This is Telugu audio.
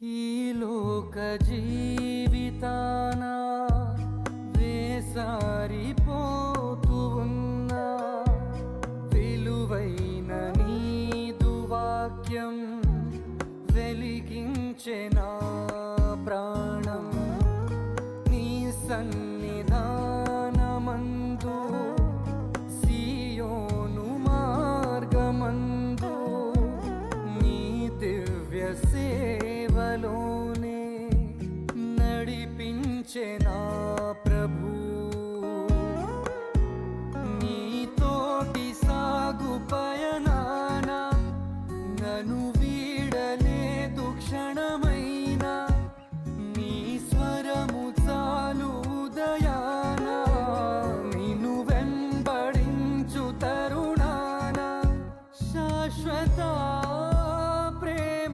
ఈ లోక జీవితాన వేసారిపోతూ ఉన్నా విలువైన నీదు వాక్యం వెలిగించే నా ప్రాణం. నీ సన్నిధానమందు సియోను మార్గమందు నీ దివ్య బాటలోనే నడిపించే నా ప్రభు. నీతోటి సాగు పయనాన నను